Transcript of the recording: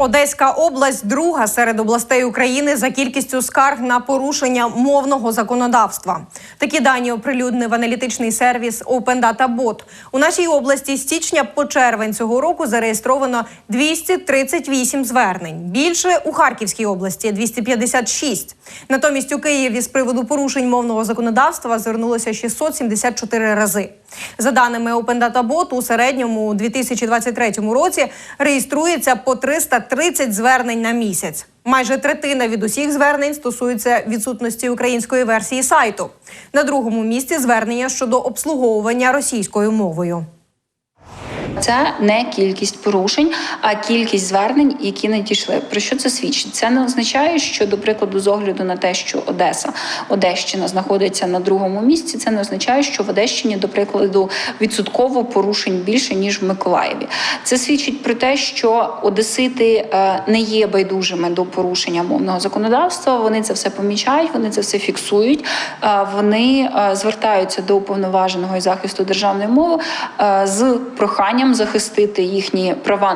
Одеська область друга серед областей України за кількістю скарг на порушення мовного законодавства. Такі дані оприлюднив аналітичний сервіс Open. У нашій області з січня по червень цього року зареєстровано 238 звернень. Більше у Харківській області 256. Натомість у Києві з приводу порушень мовного законодавства звернулося 674 рази. За даними Open Data Bot, у середньому у 2023 році реєструється по 330 звернень на місяць. Майже третина від усіх звернень стосується відсутності української версії сайту. На другому місці звернення щодо обслуговування російською мовою. Це не кількість порушень, а кількість звернень, які надійшли. Про що це свідчить? Це не означає, що, до прикладу, з огляду на те, що Одеса, Одещина знаходиться на другому місці. Це не означає, що в Одещині, до прикладу, відсотково порушень більше ніж в Миколаєві. Це свідчить про те, що Одесити е, не є байдужими до порушення мовного законодавства. Вони це все помічають, вони це все фіксують. е, Вони е, звертаються до уповноваженого із захисту державної мови з проханням захистити їхні права